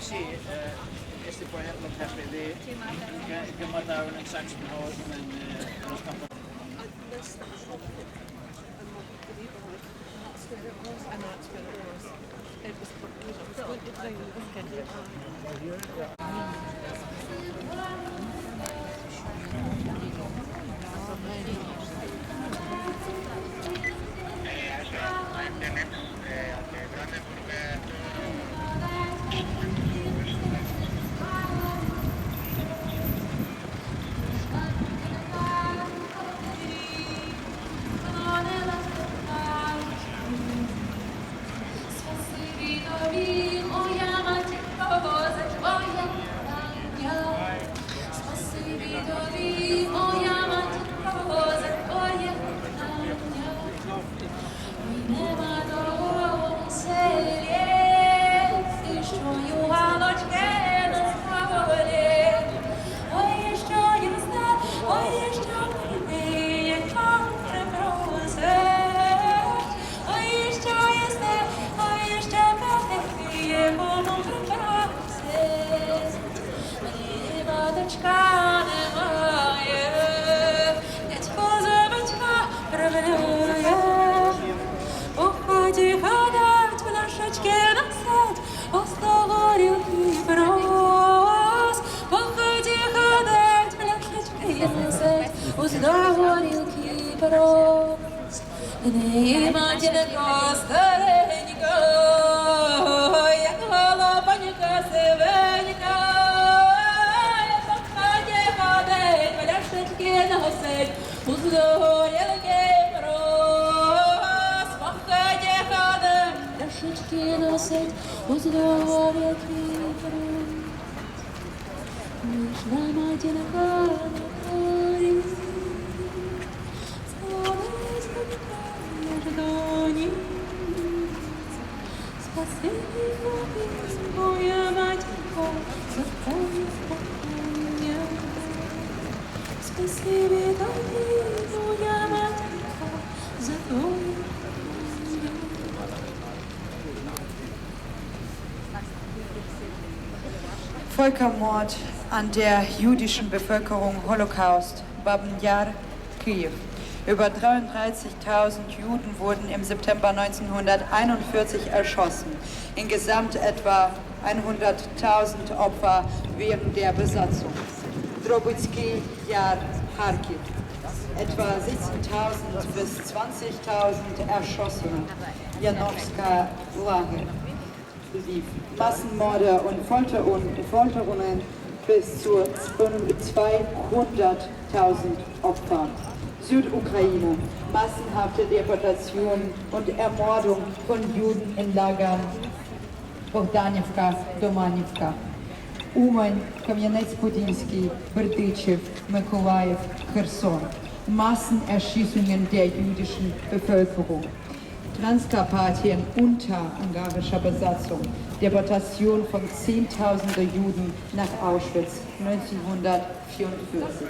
sí, este por ejemplo KPD que, mataron en Sachsenhausen en, los campos. Was. It was І матінка старенька, як голубонька сивенька, як хаті ходить, пляшечки носить, у зорілки мороз, по хаті ходить, пляшечки носить, у зорілки мороз. Ніжна матінка Völkermord an der jüdischen Bevölkerung, Holocaust, Babin Yar, Kiew. Über 33.000 Juden wurden im September 1941 erschossen. Insgesamt etwa 100.000 Opfer während der Besatzung. Drobitski Jahr Kharkiv. Etwa 17.000 bis 20.000 Erschossene. Janowska Lager. Massenmorde und Folterungen bis zu 200.000 Opfern. Südukraine, massenhafte Deportation und Ermordung von Juden in Lagern Bogdanivka, Domanivka. Умань, Кам'янець-Подільський, Бердичев, Миколаїв, Херсон. Massenerschießungen der jüdischen Bevölkerung. Transkarpatien unter ungarischer Besatzung. Deportation von Zehntausender Juden nach Auschwitz 1944.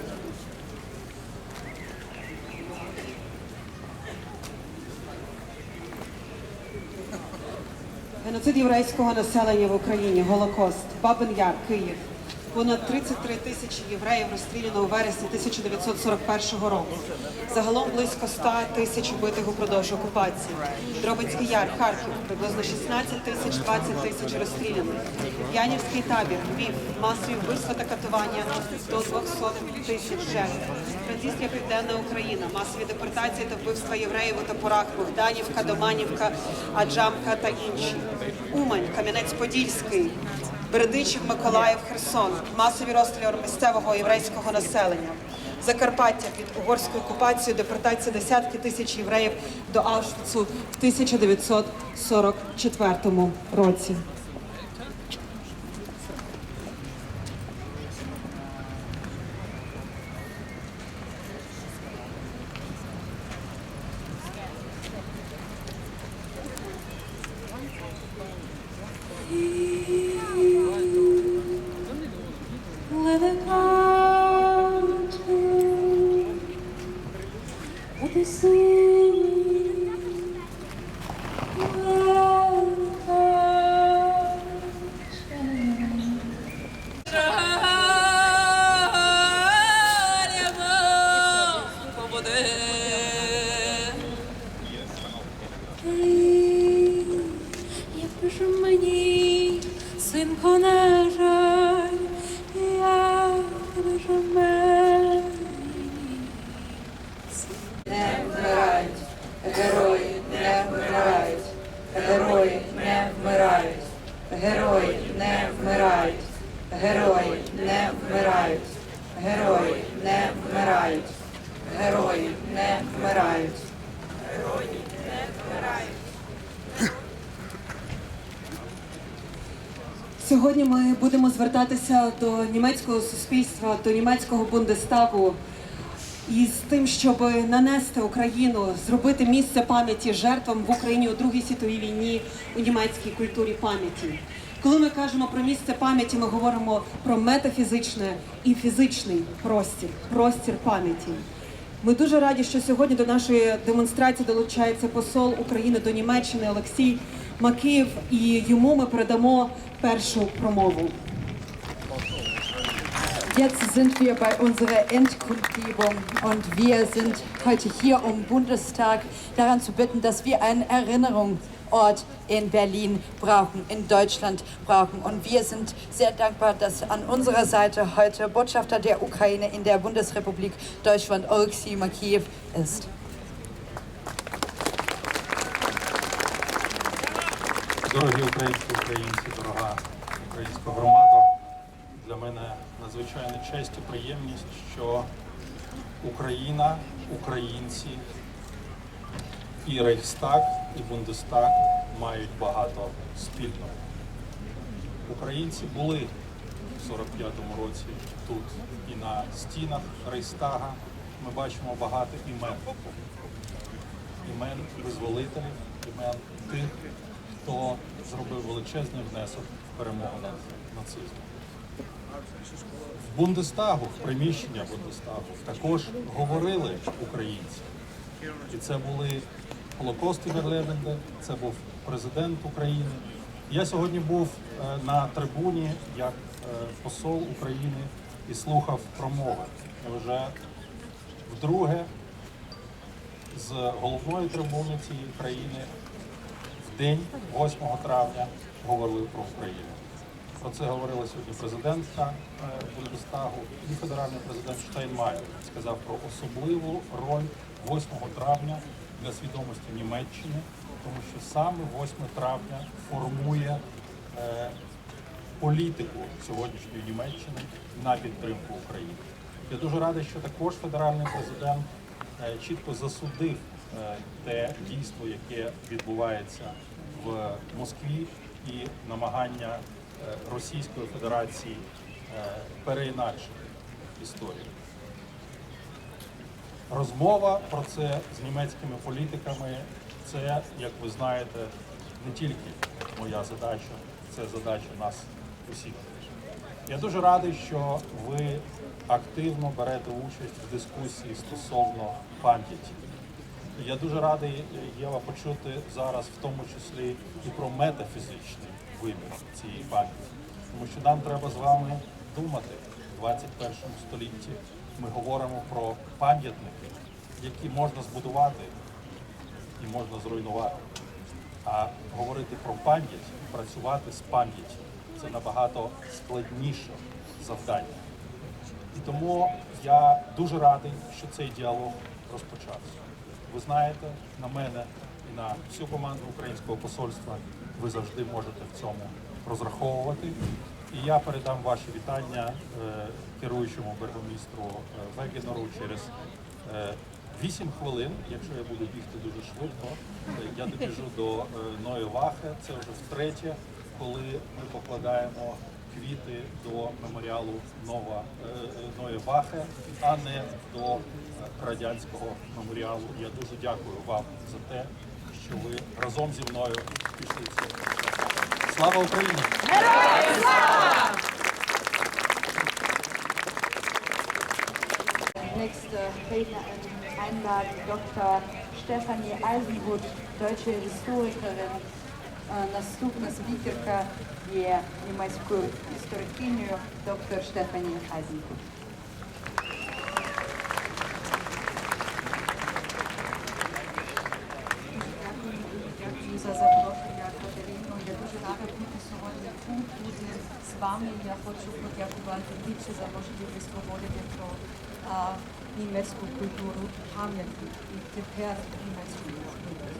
Геноцид єврейського населення в Україні, Голокост, Бабин Яр, Київ. Понад 33 тисячі євреїв розстріляно у вересні 1941 року. Загалом близько 100 тисяч убитих упродовж окупації. Дробицький Яр, Харків, приблизно 16 тисяч, 20 тисяч розстріляних. Янівський табір, Львів, масові вбивства та катування до 200 тисяч жертв. Транзистія Південна Україна, масові депортації та вбивства євреїв у топорах Богданівка, Доманівка, Аджамка та інші. Умань, Кам'янець-Подільський, Бередичів, Миколаїв, Херсон, масові розстріли місцевого єврейського населення. Закарпаття під угорською окупацією депортація десятки тисяч євреїв до Аушвіцу в 1944 році. Вмирають, герої не вмирають, герої не вмирають. Сьогодні ми будемо звертатися до німецького суспільства, до німецького бундестагу із тим, щоб нанести Україну, зробити місце пам'яті жертвам в Україні у Другій світовій війні у німецькій культурі пам'яті. Коли ми кажемо про місце пам'яті, ми говоримо про метафізичне і фізичний простір, простір пам'яті. Ми дуже раді, що сьогодні до нашої демонстрації долучається посол України до Німеччини Олексій Макеєв, і йому ми передамо першу промову. Jetzt sind wir bei unserer Endkundgebung und wir sind heute hier, um Bundestag daran zu bitten, dass wir einen Erinnerungsort in Berlin brauchen, in Deutschland brauchen. Und wir sind sehr dankbar, dass an unserer Seite heute Botschafter der Ukraine in der Bundesrepublik Deutschland, Oleksiy Makiev, ist. Дорогі українські українці, дорога українська громада. Для мене надзвичайна честь і приємність, що Україна, українці І Рейхстаг, і Бундестаг мають багато спільного. Українці були в 45-му році тут і на стінах Рейхстага. Ми бачимо багато імен імен визволителів, імен тих, хто зробив величезний внесок в перемогу над нацизмом. В Бундестагу, в приміщення Бундестагу, також говорили українці. І це були Холокост Верлевенде, це був президент України. Я сьогодні був е, на трибуні як е, посол України і слухав промови. Вже вдруге з головної трибуни цієї країни в день 8 травня говорили про Україну. Про це говорила сьогодні президентка е, Бундестагу і федеральний президент Штайнмайер. Сказав про особливу роль 8 травня для свідомості Німеччини, тому що саме 8 травня формує е, політику сьогоднішньої Німеччини на підтримку України. Я дуже радий, що також федеральний президент е, чітко засудив е, те дійство, яке відбувається в Москві, і намагання е, Російської Федерації е, переіначити історію. Розмова про це з німецькими політиками це, як ви знаєте, не тільки моя задача, це задача нас усіх. Я дуже радий, що ви активно берете участь в дискусії стосовно пам'яті. Я дуже радий, Єва, почути зараз в тому числі і про метафізичний вимір цієї пам'яті. Тому що нам треба з вами думати в 21 столітті. Ми говоримо про пам'ятники, які можна збудувати і можна зруйнувати. А говорити про пам'ять, працювати з пам'яттю це набагато складніше завдання. І тому я дуже радий, що цей діалог розпочався. Ви знаєте, на мене і на всю команду українського посольства ви завжди можете в цьому розраховувати. І я передам ваші вітання е, керуючому бургомістру е, Вегенору через е, 8 хвилин, якщо я буду бігти дуже швидко, е, я добіжу до е, Ної Вахи. Це вже втретє, коли ми покладаємо квіти до меморіалу Нова е, е, Ної Вахи, а не до е, радянського меморіалу. Я дуже дякую вам за те, що ви разом зі мною пішли. Слава Україні! Rednerin einladen, Dr. Stefanie Eisenhut, deutsche Historikerin, наступна спікерка є німецькою історикинею доктор Штефані Айзенхут. hoću podjakovati Antiće za možljive slobode pro a, nimecku kulturu Hamleti i teper nimecku kulturu.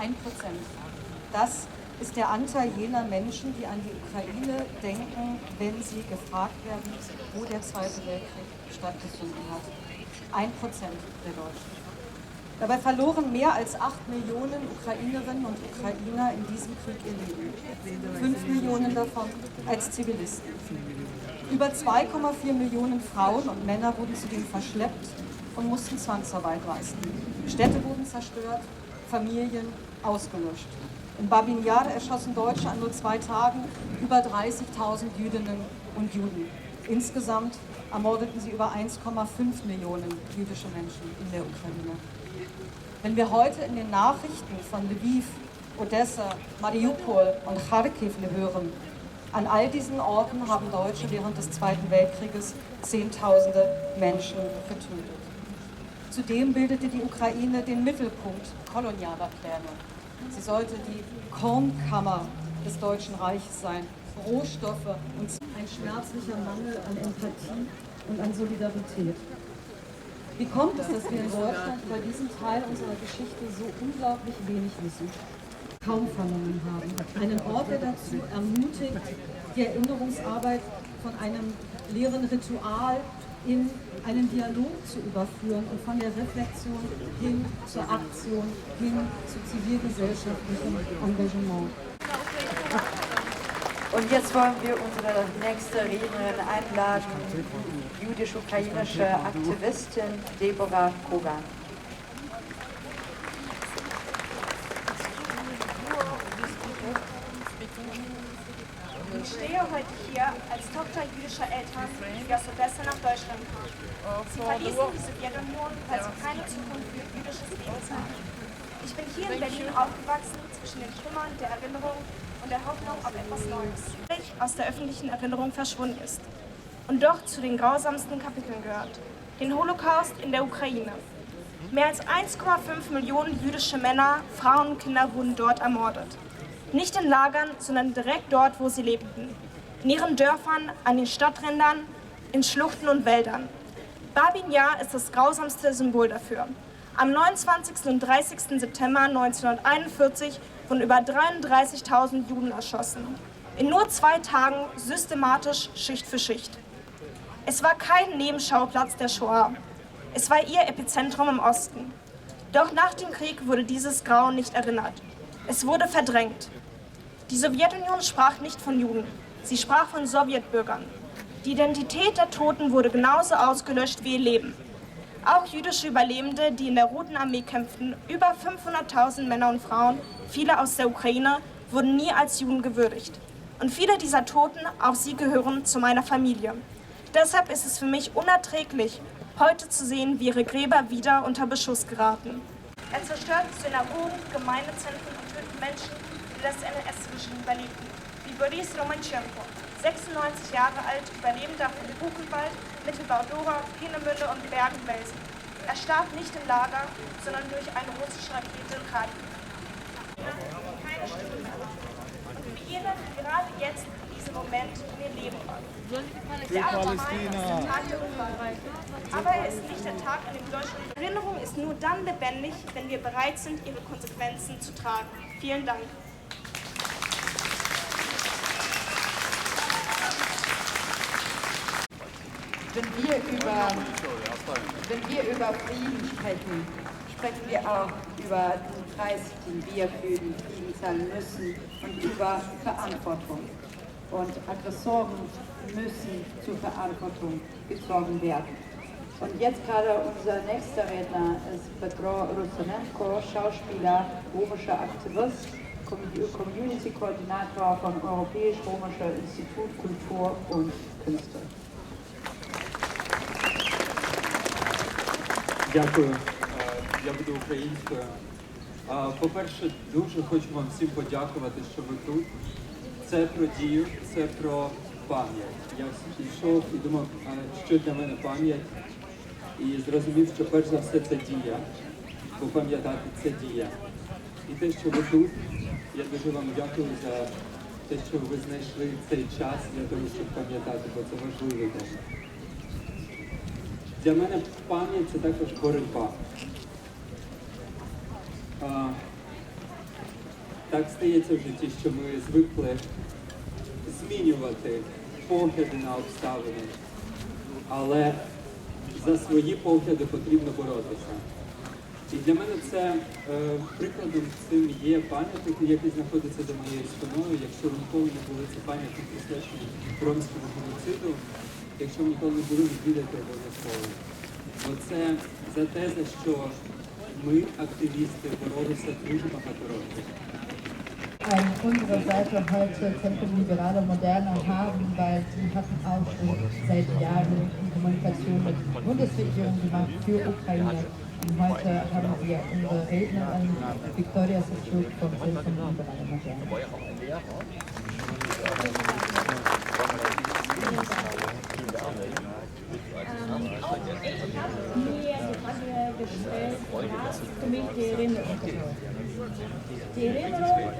Ein Prozent. Das ist der Anteil jener Menschen, die an die Ukraine denken, wenn sie gefragt werden, wo der Zweite Weltkrieg stattgefunden hat. Ein Prozent der Deutschen. Dabei verloren mehr als acht Millionen Ukrainerinnen und Ukrainer in diesem Krieg ihr Leben. Fünf Millionen davon als Zivilisten. Über 2,4 Millionen Frauen und Männer wurden zudem verschleppt und mussten Zwangsarbeit leisten. Städte wurden zerstört, Familien ausgelöscht. In Babin Yar erschossen Deutsche an nur zwei Tagen über 30.000 Jüdinnen und Juden. Insgesamt ermordeten sie über 1,5 Millionen jüdische Menschen in der Ukraine. Wenn wir heute in den Nachrichten von Lviv, Odessa, Mariupol und Kharkiv hören, an all diesen Orten haben Deutsche während des Zweiten Weltkrieges Zehntausende Menschen getötet. Zudem bildete die Ukraine den Mittelpunkt kolonialer Pläne. Sie sollte die Kornkammer des Deutschen Reiches sein, Rohstoffe und ein schmerzlicher Mangel an Empathie und an Solidarität. Wie kommt es, dass wir in Deutschland über diesen Teil unserer Geschichte so unglaublich wenig wissen? Kaum vernommen haben. Einen Ort, der dazu ermutigt, die Erinnerungsarbeit von einem leeren Ritual in einen Dialog zu überführen und von der Reflexion hin zur Aktion, hin zu zivilgesellschaftlichem Engagement. Und jetzt wollen wir unsere nächste Rednerin einladen, jüdisch-ukrainische Aktivistin Deborah Kogan. Ich stehe heute hier als Tochter jüdischer Eltern, die aus Odessa nach Deutschland kamen. Sie verließen die Sowjetunion, weil sie keine Zukunft für jüdisches Leben sahen. Ich bin hier in Berlin aufgewachsen, zwischen den Trümmern der Erinnerung und der Hoffnung auf etwas Neues, aus der öffentlichen Erinnerung verschwunden ist und doch zu den grausamsten Kapiteln gehört, den Holocaust in der Ukraine. Mehr als 1,5 Millionen jüdische Männer, Frauen und Kinder wurden dort ermordet. Nicht in Lagern, sondern direkt dort, wo sie lebten. In ihren Dörfern, an den Stadträndern, in Schluchten und Wäldern. Babin Yar ist das grausamste Symbol dafür. Am 29. und 30. September 1941 wurden über 33.000 Juden erschossen. In nur zwei Tagen systematisch Schicht für Schicht. Es war kein Nebenschauplatz der Shoah. Es war ihr Epizentrum im Osten. Doch nach dem Krieg wurde dieses Grauen nicht erinnert. Es wurde verdrängt. Die Sowjetunion sprach nicht von Juden, sie sprach von Sowjetbürgern. Die Identität der Toten wurde genauso ausgelöscht wie ihr Leben. Auch jüdische Überlebende, die in der Roten Armee kämpften, über 500.000 Männer und Frauen, viele aus der Ukraine, wurden nie als Juden gewürdigt. Und viele dieser Toten, auch sie gehören zu meiner Familie. Deshalb ist es für mich unerträglich, heute zu sehen, wie ihre Gräber wieder unter Beschuss geraten. Er zerstört Synagogen, Gemeindezentren und tötet Menschen, die das NS-Regime überlebten, wie Boris Romanchenko, 96 Jahre alt, Überlebender von Buchenwald, Mittelbau-Dora, Peenemünde und Bergen-Belsen. Er starb nicht im Lager, sondern durch eine russische Rakete in Kharkiv. Keine Stimme mehr. Wie die gerade jetzt in diesem Moment um ihr Leben räumen. Der andere meint, das ist der Tag der Unwahrheit. Aber er ist nicht der Tag, an dem Deutschland. Erinnerung ist nur dann lebendig, wenn wir bereit sind, ihre Konsequenzen zu tragen. Vielen Dank. Wenn wir über, wenn wir über Frieden sprechen, sprechen wir auch über den Preis, den wir für den Frieden zahlen müssen und über Verantwortung. Und Aggressoren müssen zur Verantwortung gezogen werden. Und jetzt gerade unser nächster Redner ist Petro Rusanenko, Schauspieler, romischer Aktivist, Community-Koordinator von Europäisch-Romischer Institut Kultur und Künste. Дякую. Е, Я буду українською. Е, По-перше, дуже хочу вам всім подякувати, що ви тут. Це про дію, це про пам'ять. Я йшов і думав, що для мене пам'ять, і зрозумів, що перш за все це дія, бо пам'ятати це дія. І те, що ви тут, я дуже вам дякую за те, що ви знайшли цей час для того, щоб пам'ятати, бо це важливо для мене. Пам'ять це також боротьба. А, так стається в житті, що ми звикли змінювати погляди на обставини, але за свої погляди потрібно боротися. І для мене це е, прикладом цим є пам'ятник, який знаходиться за моєю спиною. Якщо ви не були, це пам'ятник присвячений ромському геноциду. Якщо ви ніколи не були, відвідайте обов'язково. Бо це за те, за що ми, активісти, боролися дуже багато років. an unserer Seite heute Zentrum Liberale Moderne haben, weil sie hatten auch schon seit Jahren die Kommunikation mit der Bundesregierung gemacht für Ukraine. Und heute haben wir unsere Rednerin Viktoria Sachuk vom Zentrum Liberale Moderne. Mich die Erinnerung. Die Erinnerung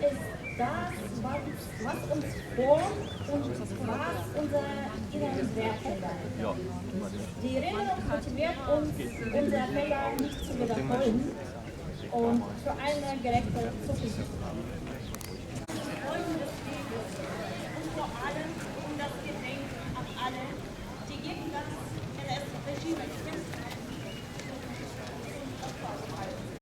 ist das, was, uns formt und was unsere inneren Werte sind. Die Erinnerung motiviert uns, unsere Fehler nicht zu wiederholen und für eine gerechte Zukunft.